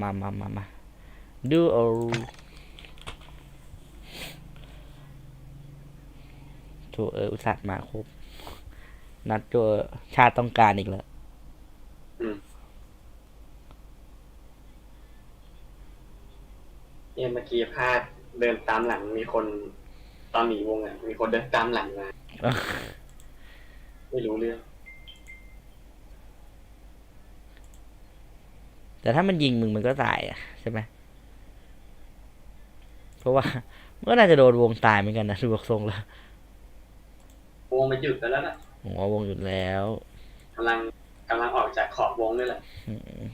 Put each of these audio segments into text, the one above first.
มามามามาดูโอโถเอออุตส่าห์มาครบ นัดตัวชาติต้องการอีกแล้วอืมเนี่ยเมื่อกี้พลาดเดินตามหลังมีคนตอนหนีวงอะ มีคนเดินตามหลังมา ไม่รู้เรื่อง แต่ถ้ามันยิงมึงมันก็ตายอะใช่ไหมเพราะว่ามันก็น่าจะโดนวงตายเหมือนกันนะดูบอกทรงแล้ววงมันหยุดไปแล้วล่ะผมว่าวงหยุดแล้วกำลังกำลังออกจากขอบวงนี่แหละอืม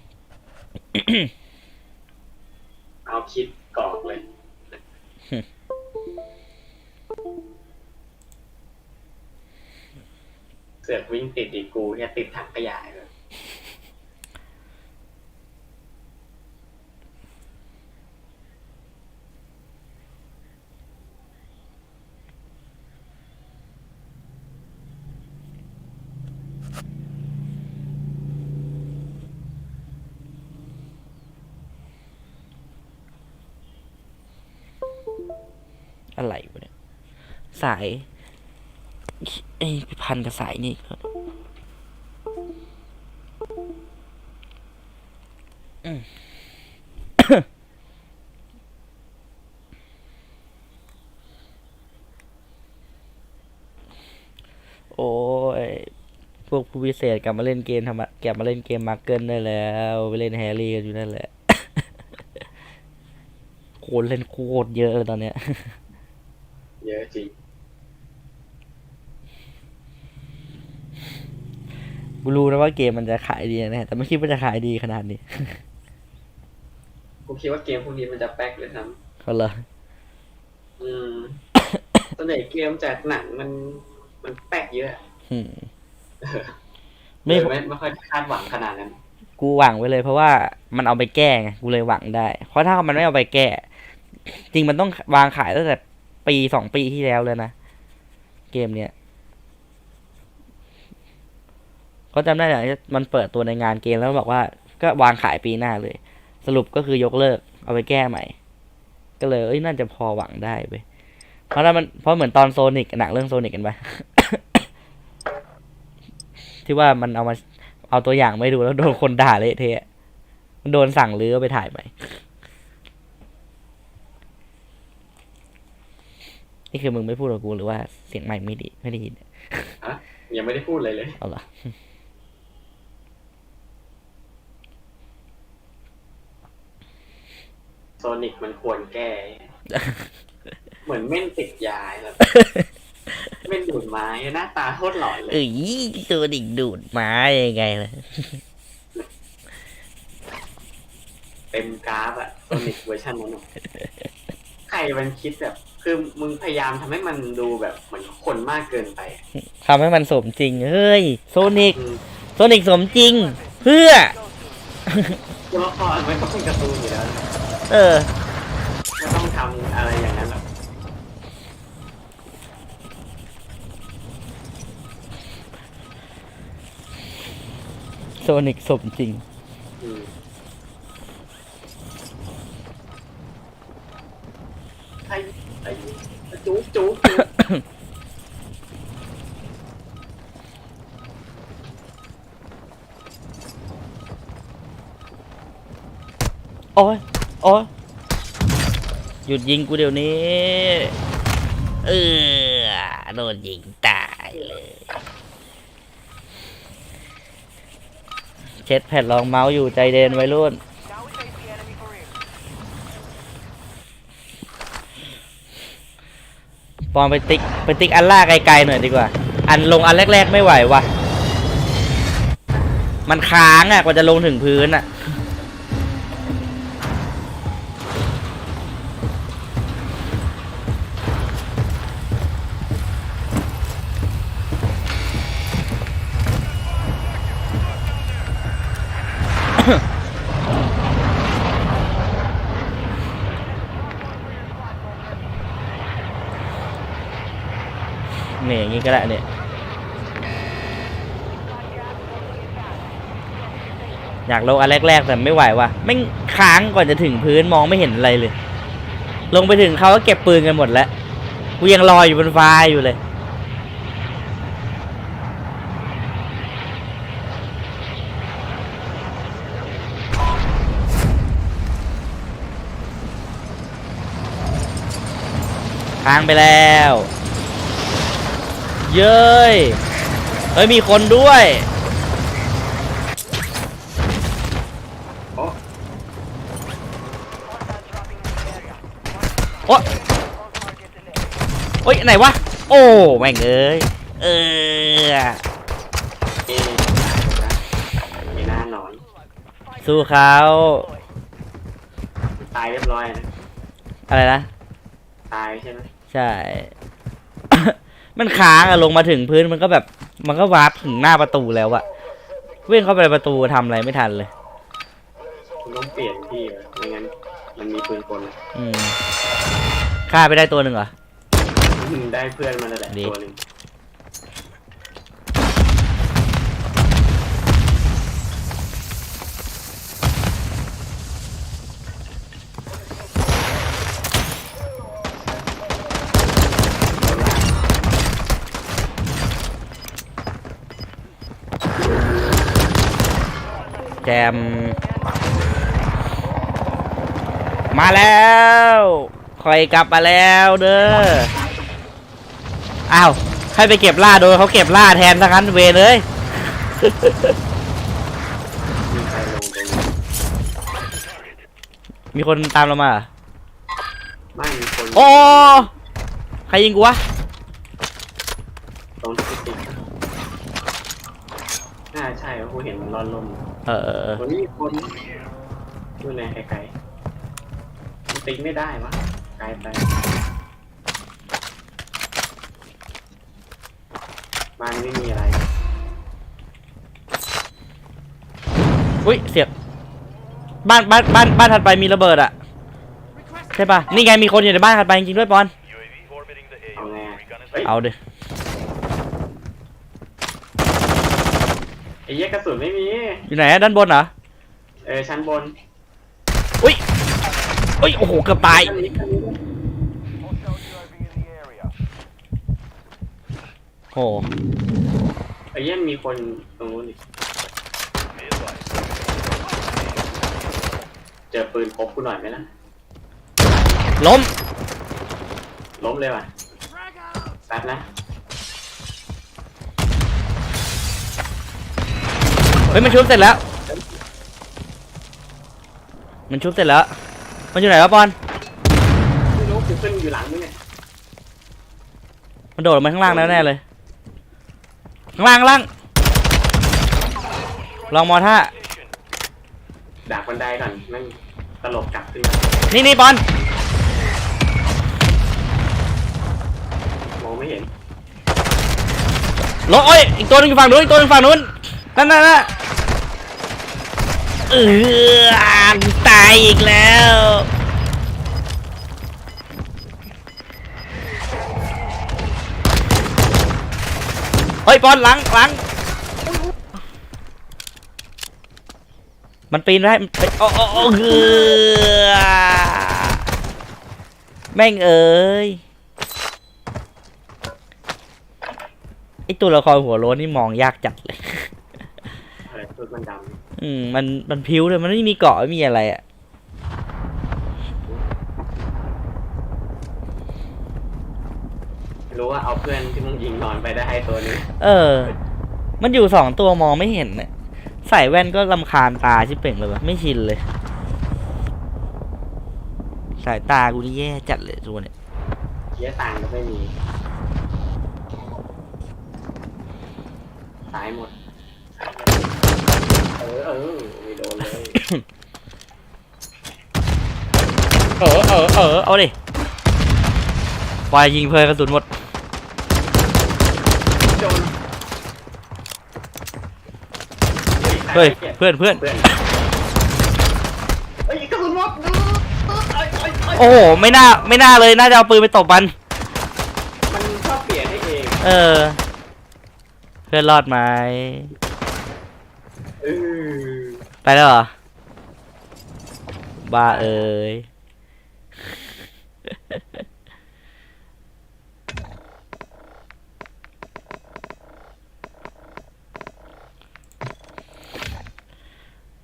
เอาคิดกรอกเลยเสือกวิ่งติดอีกกูเนี่ยติดถังขยะเลย อะไรวะเนี่ย สายไอ้พันกับสายนี่ก่อนอืมโอ้ย พวกผู้พิเศษกลับมาเล่นเกมทำไมกลับมาเล่นเกมมาร์เกิลได้แล้ว ไปเล่นแฮร์รี่กันอยู่นั่นแหละ โคนเล่นโคตรเยอะเลยตอนเนี้ย เยอะจริงกูรู้นะว่าเกมมันจะขายดีแน่แต่ไม่คิดว่าจะขายดีขนาดนี้ กูคิดว่าเกมพวกนี้มันจะแป๊กเลยทั้งเขาเลยอืมส่วนใหญ่เกมจากหนังมันมันแป๊กเยอะอืมไม่ไม่ไม่ไม่ค่อยคาดหวังขนาดนั้น กูหวังไว้เลยเพราะว่ามันเอาไปแก้ไงกูเลยหวังได้ เพราะถ้ามันไม่เอาไปแก้ จริงมันต้องวางขายตั้งแต่ ปีสองปีที่แล้วเลยนะ เกมเนี้ยเขาจำได้อย่างมันเปิดตัวในงานเกมแล้วบอกว่า ก็วางขายปีหน้าเลย สรุปก็คือยกเลิก เอาไปแก้ใหม่ ก็เลยเอ้ยน่าจะพอหวังได้ไปเพราะถ้ามันเพราะเหมือนตอนโซนิกหนังเรื่องโซนิกกันไปที่ว่ามันเอามาเอาตัวอย่างไม่ดูแล้วโดนคนด่าเละเทะมันโดนสั่งรื้อไปถ่ายใหม่ นี่คือมึงไม่พูดกับกูหรือว่าเสียงใหม่ไม่ดีไม่ได้ยินยังไม่ได้พูดเลยเลยเอาเหรอโซนิกมันควรแก้ เหมือนเม่นติดยาแบบเม่นดูดไม้หน้าตาโคตรหลอนเลยเอ้ยตัวดิ่งดูดไม้ยังไงล่ะเต็มกราฟอะโซนิกเวอร์ชันนั้นอะใครมันคิดแบบ คือมึงพยายามทำให้มันดูแบบเหมือนคนมากเกินไปทำให้มันสมจริง เฮ้ย โซนิก อืมโซนิกสมจริง เพื่อ ตัวละครมันก็เป็นการ์ตูนอยู่แล้วเออ ไม่ต้องทำอะไรอย่างนั้นหรอกโซนิกสมจริง อืมใครไอ้ จุ๊บจุ๊บจุ๊บโอ้ยโอ้ยหยุดยิงกูเดี๋ยวนี้ เออโดนยิงตายเลยเช็ดแผ่นรองเมาส์อยู่ใจเดนไว้รุ่น ปอนไปติ๊กไปติ๊กอันล่าไกลๆหน่อยดีกว่า อันลงอันแรกๆไม่ไหววะมันค้างอะกว่าจะลงถึงพื้นอะ เนี่ยอย่างงี้ก็ได้เนี่ยอยากลงอันแรกๆแต่ไม่ไหวว่ะไม่ค้างก่อนจะถึงพื้นมองไม่เห็นอะไรเลย ลงไปถึงเขาก็เก็บปืนกันหมดแล้วกูยังลอยอยู่บนฟ้าอยู่เลยค้างไปแล้ว เย้ยเฮ้ยมีคนด้วยโอ้ Hostiles dropping into the area. โอ๊ะ All targets in the area. โอ๊ยไหนวะ โอ้แม่งเอ้ย เออเอ๊ะมีหน้าหนอน สู้เขาตายเรียบร้อยนะอะไรนะ ตายใช่ไหมใช่ มันค้างอะลงมาถึงพื้นมันก็แบบ มันก็วาร์ปถึงหน้าประตูแล้วอะวิ่งเข้าไปในประตูทำอะไรไม่ทันเลยคุณต้องเปลี่ยนที่เหรอไม่งั้นมันมีปืนกลนะอืมฆ่าไปได้ตัวหนึ่งเหรออืมได้เพื่อนมาแล้วแหละดี ตัวหนึ่ง แจม มาแล้วคอยกลับมาแล้วเด้อ อ้าว ให้ไปเก็บล่าโดยเขาเก็บล่าแทนทั้งนั้นเวรเลยมีใครลงตรงนี้มีคนตามเรามาเหรอไม่มีคนโอ้ ใครยิงกูวะ ตรงที่ติ๊กน่าใช่ เพราะกูเห็นมันร้อนลมเออเออเออ วันนี้มีคนดูแลไกลๆมันติ๊กไม่ได้วะไกลไปบ้านไม่มีอะไร อุ้ยเสียบบ้านบ้านบ้านบ้านถัดไปมีระเบิดอะใช่ปะนี่ไงมีคนอยู่ในบ้านถัดไปจริงๆด้วยปอน UAV orbiting the เอา AO. ไงอะ Recon is เฮ้ยเอาดิ อ้เหี้ยกระสุนไม่มี อยู่ไหนอะด้านบนเหรอเออชั้นบนอุ้ยอุ้ยโอ้โหเกือบตายชั้นนี้ชั้นนี้ Hostile UAV in the area. โหไอ้เหี้ยมีคนตรงนู้นอีก Be advised. เจอปืนพกกูหน่อยไหมนะล้มล้มเลยว่ะแป๊บนะ เฮ้ยมันชุบเสร็จแล้ว มันชุบเสร็จแล้ว มันอยู่ไหนวะปอนไม่รู้กูขึ้นอยู่หลังมึงเนี่ยมันโดดลงมาข้างล่างแล้วแน่เลย ข้างล่างข้างล่างลองมอท่า ดักบันไดก่อนแมันตลบกลับขึ้นมานี่นี่ปอนมองไม่เห็น รถโอ้ยอีกตัวหนึงอยู่ฝั่งนู้นอีกตัวหนึงฝั่งนู้น นั่นนั่นนั่นเออตายอีกแล้วเฮ้ยปอนหลังหลังมันปีนได้มันปีนโอ้โอ้โอ้เหือแม่งเอ้ยไอตัวละครหัวโล้นนี่มองยากจัดเลย อะไรชุดมันดอืมมันมันพิ้วเลยมันไม่มีเกาะไม่มีอะไรอะำไม่รู้ว่าเอาเพื่อนที่มึงยิงนอนไปได้ให้ตัวนี้เออ มันอยู่สองตัวมองไม่เห็นเนี่ยใส่แว่นก็ลำคาญตาชิบเป่งเลยวะไม่ชินเลย สายตากูนี่แย่จัดเลยตัวเนี่ยเสียตังค์ก็ไม่มีสายหมด เออเออไม่โดนเลยเออเออเออเอาดิปล่อยยิงเพลินกระสุนหมด โดนเฮ้ย เพื่อนเพื่อนเพื่อนเฮ้ยกระสุนหมดเอ้ยเอ้ยเอ้ยโอ้โหไม่น่าไม่น่าเลยน่าจะเอาปืนไปตบมัน มันชอบเปลี่ยนให้เอง เออ เพื่อนรอดไหมเออ ไปแล้วเหรอ บ้าเอ้ย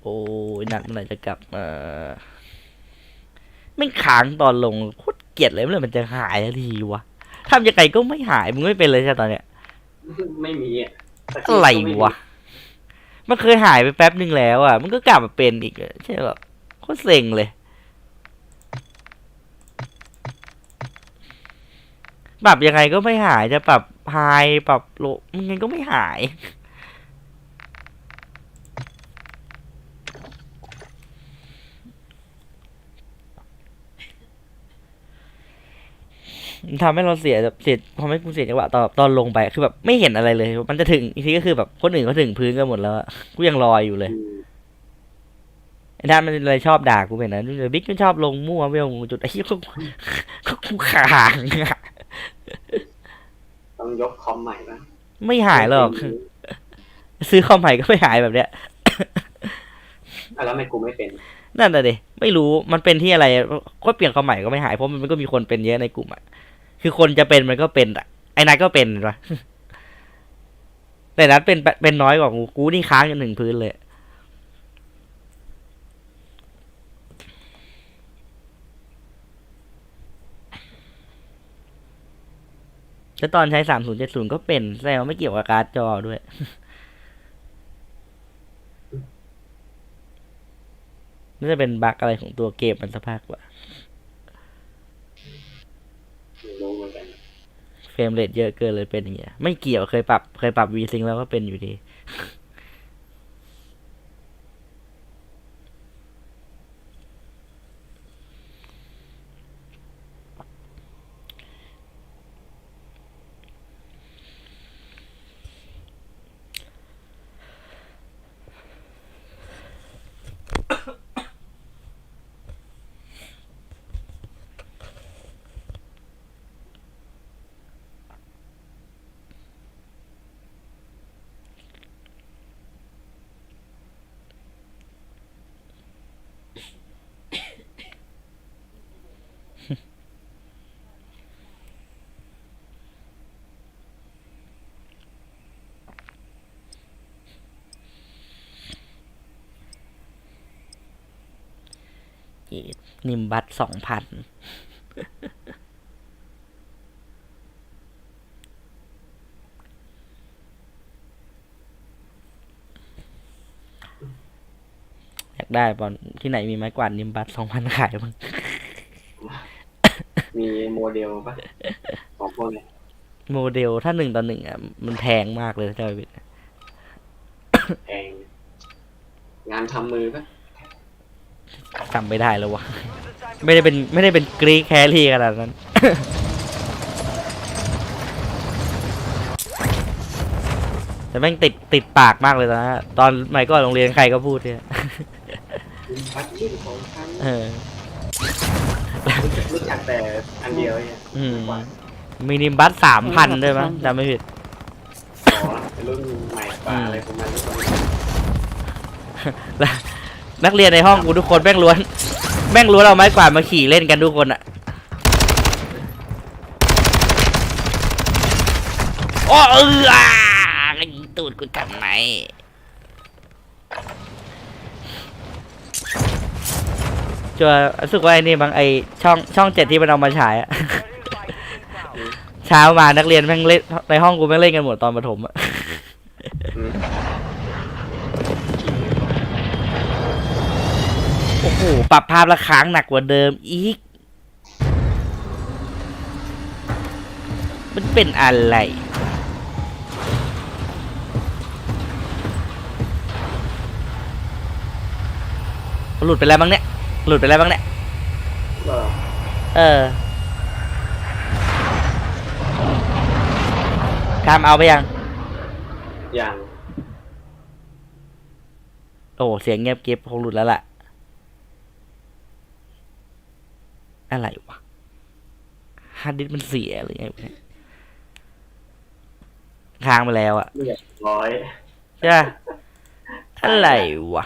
โอ้ยหนักเมื่อไหร่จะกลับมาไม่งค้างตอนลงโคตรเกลียดเลยเมื่อไหร่มันจะหายสักทีวะทำยังไงก็ไม่หาย มึงไม่เป็นเลยใช่ไหมตอนเนี้ย ไม่มีอะสกิลอะไรก็ม่มีวะ มันเคยหายไปแป๊บหนึ่งแล้วอะ มันก็กลับมาเป็นอีกอะใช่แบบโคตรเซ็งเลย ปรับยังไงก็ไม่หายจะปรับไฮปรับโลมันยังไงก็ไม่หาย มันทำให้เราเสียแบบเสียทำให้กูเสียจังหวะตอนตอนลงไปคือแบบไม่เห็นอะไรเลย มันจะถึงอีกทีก็คือแบบคนอื่นเขาถึงพื้นกันหมดแล้วอะกูยังลอยอยู่เลยอืมไอ้ท่านมันเลยชอบด่ากูเป็นนะเดี๋ยวบิ๊กมันชอบลงมั่วไม่ลงจุดไอ้ที่ก็ก็กูขางอะต้องยกคอมใหม่ปะไม่หายหรอกซื้อคอมใหม่ก็ไม่หายแบบเนี้ยอะแล้วทำไมกูไม่เป็น นั่นแหละดิ ไม่รู้มันเป็นที่อะไรก็เปลี่ยนคอมใหม่ก็ไม่หายเพราะมันก็มีคนเป็นเยอะในกลุ่มอะคือคนจะเป็นมันก็เป็นอะไอ้นายก็เป็นวะแต่นัดเป็นเป็นน้อยกว่ากูกูนี่ค้างกันหนึ่งพื้นเลยแล้วตอนใช้สามศูนย์เจ็ดศูนย์ก็เป็นแสดงว่ไม่เกี่ยวกับการ์ดจอด้วย น่าจะเป็นบั๊กอะไรของตัวเกมมันสักพักว่าไม่รู้เหมือนกันเฟรมเรทเยอะเกินเลยเป็นอย่างเงี้ย ไม่เกี่ยวเคยปรับ เคยปรับวีซิงแล้วก็เป็นอยู่ดี นิมบัตสองพันอยากได้บอลที่ไหนมีไม้กวาดนิมบัตสองพันขายบ้างมีโมเดลปะของพวกเนี้ยโมเดลถ้าหนึ่งต่อหนึ่งอะ มันแพงมากเลยถ้าจะไปผิดแพงงานทำมือปะจำไม่ได้แล้ววะ ไม่ได้เป็นไม่ได้เป็นกรีกแครี่ขนาดนั้นแต่แม่งติดติดปากมากเลยตอนนะ ตอนใหม่ก็โรงเรียนใครก็พูดเนี่ยบัตรรุ่นของฉันเออรู้จักแต่อันเดียวเนี่ยอืมมินิบัสสามพันด้วยมั้ยจำไม่ผิดอ๋อเป็นรุ่นใหม่กว่าอะไรประมาณนี้แล้วนักเรียนในห้องกูทุกคนแม่งล้วน แม่งล้เอาไม้กวาดมาขี่เล่นกันทุกคนอะโอ้เอออะยิงตูดกูทำไมจัวรู้สึกว่าไอ้นี่บางไอช่องช่องเจ็ดที่มันเอามาฉายอะเช้ามานักเรียนแม่งเล่นในห้องกูแม่งเล่นกันหมดตอนประถมอะ โอ้โห ปรับภาพและค้างหนักกว่าเดิมอีก มันเป็นอะไร หลุดไปแล้วบ้างเนี่ย หลุดไปแล้วบ้างเนี่ยก็เออคามเอาไปยังอย่างโอ้ เสียงเงียบเก็บคงหลุดแล้วล่ะ อะไรวะฮาร์ดดิสก์มันเสียหรือไงวะเนี่ยค้างไปแล้วอะเรียบร้อยใช่ปะอะไรวะ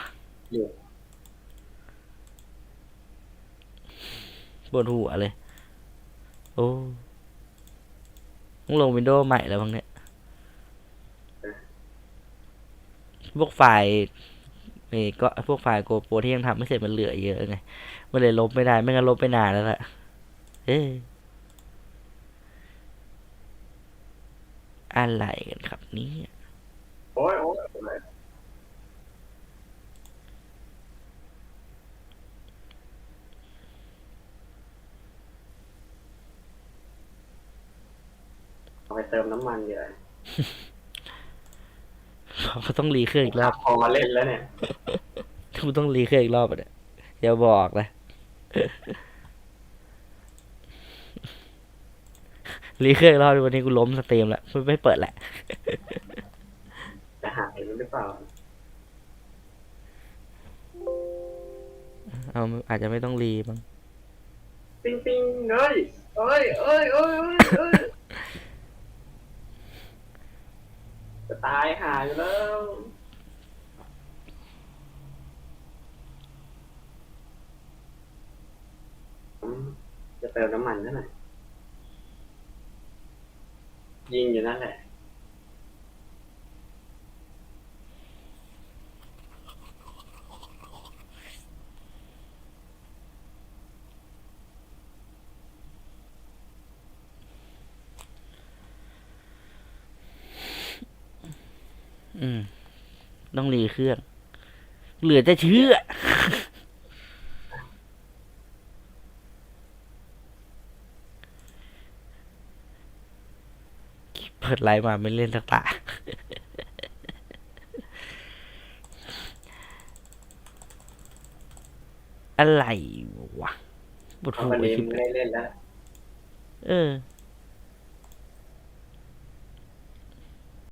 อยู่ปวดหัวเลย โอ้ต้องลงวินโดว์ใหม่แล้วบ้างเนี่ยพวกไฟล์ เออก็พวกไฟล์โกโปรที่ยังทำไม่เสร็จมันเหลือเยอะไงมันเลยลบไม่ได้ไม่งั้นลบไปนานแล้วล่ะเอ๊ะอะไรกันครับเนี่ยโอ้ยโอ้ยเอาไปเติมน้ำมันเดี๋ยวเขาต้องรีเครื่องอีกรอบพอมาเล่นแล้วเนี่ย กูต้องรีเครื่องอีกรอบอะเนี่ยอย่าบอกนะรีเครื่องอีกรอบดิวันนี้กูล้มสตรีมละไม่ไม่เปิดแหละจะหายหรือเปล่าเอาอาจจะไม่ต้องรีบ้างปิ้งปิ้งเอ้ยเอ้ยเอ้ยเอ้ยเอ้ยเอ้ยจะตายหายแล้ว อืมจะ เติมน้ำมันนั่นแหละยิงอยู่นั่นแหละ อืม ต้องรีเครื่อง เหลือจะเชื่อ เปิดไลน์มาไม่เล่นสักตาอะไรวะปวดเพราะหัววันนี้ชิบไม่ได้เล่นแล้ว เออ